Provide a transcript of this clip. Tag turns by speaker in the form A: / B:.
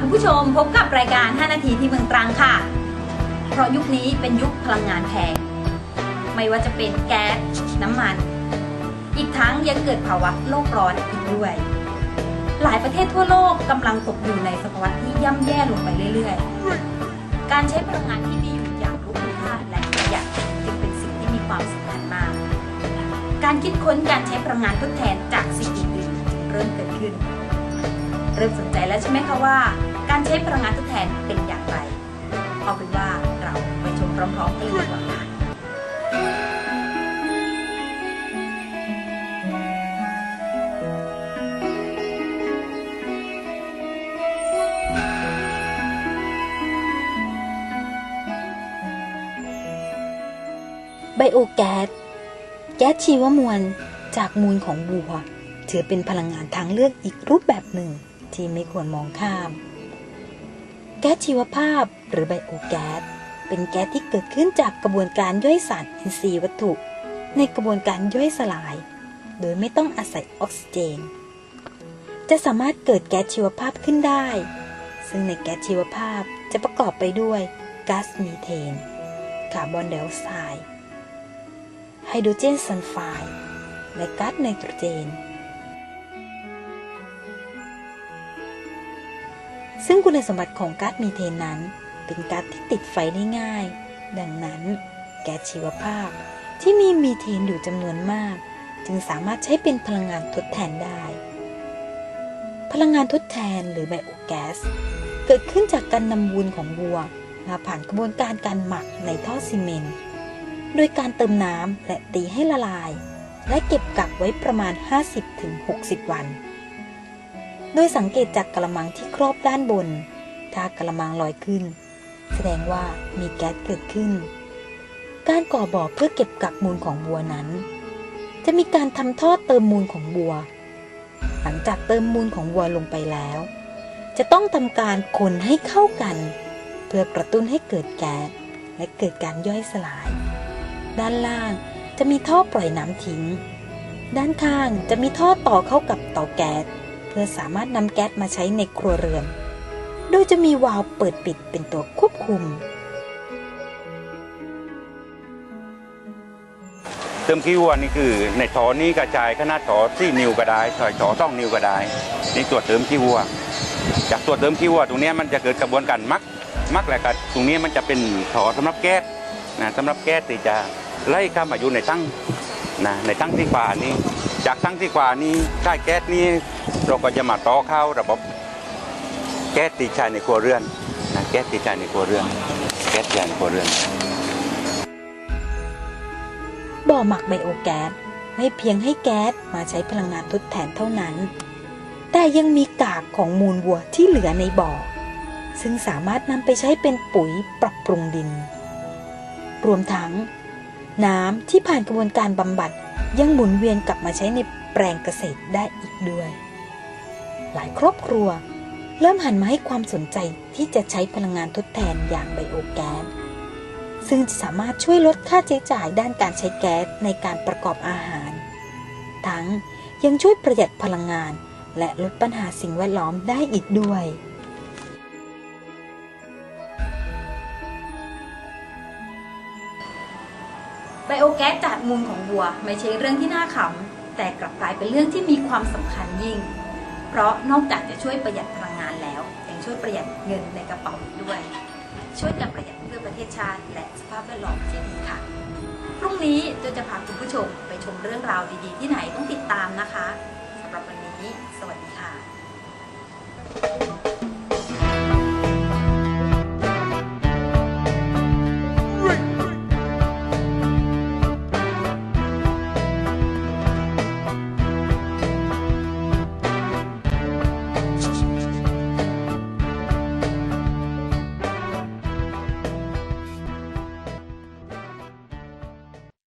A: คุณผู้ชมพบกับรายการ 5 นาทีที่เมืองตรังค่ะ เพราะยุคนี้เป็นยุคพลังงานแพง ไม่ว่าจะเป็นแก๊สน้ำมัน อีกทั้งยังเกิดภาวะโลกร้อนอีกด้วย หลายประเทศทั่วโลกกำลังตกอยู่ในสภาวะที่ย่ำแย่ลงไปเรื่อยๆ การใช้พลังงานที่มีอยู่อย่างรู้คุณค่าและประหยัดจึงเป็นสิ่งที่มีความสำคัญมาก การคิดค้นการใช้พลังงานทดแทนจากสิ่งอื่นๆเริ่มเกิดขึ้น เริ่มสนใจแล้วใช่ไหมคะว่า การใช้พลังงานทดแทนเป็นอย่างไร เอาเป็นว่าเราไปชมพร้อมๆกันเลยดีกว่าค่ะ
B: ไบโอแก๊ส แก๊สชีวมวลจากมูลของวัว ถือเป็นพลังงานทางเลือกอีกรูปแบบหนึ่ง ที่ไม่ควรมองข้าม แก๊สชีวภาพหรือไบโอแก๊สเป็นแก๊สที่เกิดขึ้นจากกระบวนการย่อยสารอินทรีย์วัตถุ ในกระบวนการย่อยสลาย โดยไม่ต้องอาศัยออกซิเจน จะสามารถเกิดแก๊สชีวภาพขึ้นได้ ซึ่งในแก๊สชีวภาพจะประกอบไปด้วยก๊าซมีเทน คาร์บอนไดออกไซด์ไฮโดรเจนซัลไฟด์และก๊าซไนโตรเจน ซึ่งคุณสมบัติของก๊าซมีเทนนั้น เป็นก๊าซที่ติดไฟได้ง่าย ดังนั้น แก๊สชีวภาพที่มีมีเทนอยู่จำนวนมาก จึงสามารถใช้เป็นพลังงานทดแทนได้ พลังงานทดแทนหรือไบโอแก๊สเกิดขึ้นจากการนำวูลของวัว มาผ่านกระบวนการการหมักในท่อซีเมนต์โดยการเติมน้ำและตีให้ละลาย และเก็บกักไว้ประมาณ 50-60 วัน โดยสังเกตจากกระมังที่ครอบด้านบน ถ้ากระมังลอยขึ้น แสดงว่ามีแก๊สเกิดขึ้น การก่อบ่อเพื่อเก็บกักมูลของบัวนั้น จะมีการทำท่อเติมมูลของบัว หลังจากเติมมูลของวัวลงไปแล้ว จะต้องทำการคนให้เข้ากัน เพื่อกระตุ้นให้เกิดแก๊สและเกิดการย่อยสลาย ด้านล่างจะมีท่อปล่อยน้ำทิ้ง ด้านข้างจะมีท่อต่อเข้ากับเตาแก๊ส เพื่อสามารถนำแก๊สมาใช้ในครัวเรือน โดยจะมีวาล์วเปิดปิดเป็นตัวควบคุม
C: เติมขี้วัวนี่คือในถอนี้กระจายขนาดถอสี่นิ้วก็ได้ถอยถอสองนิ้วก็ได้ นี่ตัวเติมขี้วัว จากตัวเติมขี้วัวตรงนี้มันจะเกิดกระบวนการมักมักแหละครับตรงนี้มันจะเป็นถอสำหรับแก๊สนะสำหรับแก๊สที่จะไล่ข้ามาอยู่ในตั้งนะในตั้งที่ขวานี้ จากตั้งที่ขวานี้ใช้แก๊สนี้เราก็จะมาต่อเข้าระบบแก๊สที่ใช้ในครัวเรือนนะแก๊สที่ใช้ในครัวเรือน แก๊สใช้ในครัวเรือน
B: บ่อหมักไบโอแก๊สไม่เพียงให้แก๊สมาใช้พลังงานทดแทนเท่านั้น แต่ยังมีกากของมูลวัวที่เหลือในบ่อ ซึ่งสามารถนำไปใช้เป็นปุ๋ยปรับปรุงดิน รวมทั้ง น้ำที่ผ่านกระบวนการบำบัด ยังหมุนเวียนกลับมาใช้ในแปลงเกษตรได้อีกด้วย หลายครอบครัว เริ่มหันมาให้ความสนใจที่จะใช้พลังงานทดแทนอย่างไบโอแก๊สซึ่งจะสามารถช่วยลดค่าใช้จ่ายด้านการใช้แก๊สในการประกอบอาหาร ทั้งยังช่วยประหยัดพลังงานและลดปัญหาสิ่งแวดล้อมได้อีกด้วย
A: บโอแก๊สจากมูลของวัว ไม่ใช่เรื่องที่น่าขำแต่กลับกลายเป็นเรื่องที่มีความสำคัญยิ่ง เพราะนอกจากจะช่วยประหยัดพลังงานแล้วยังช่วยประหยัดเงินในกระเป๋าอีกด้วย ช่วยกันประหยัดเพื่อประเทศชาติ และสภาพแวดล้อมที่ดีค่ะ พรุ่งนี้เราจะพาคุณผู้ชมไปชมเรื่องราวดีๆ ที่ไหนต้องติดตามนะคะสำหรับวันนี้ สวัสดีค่ะ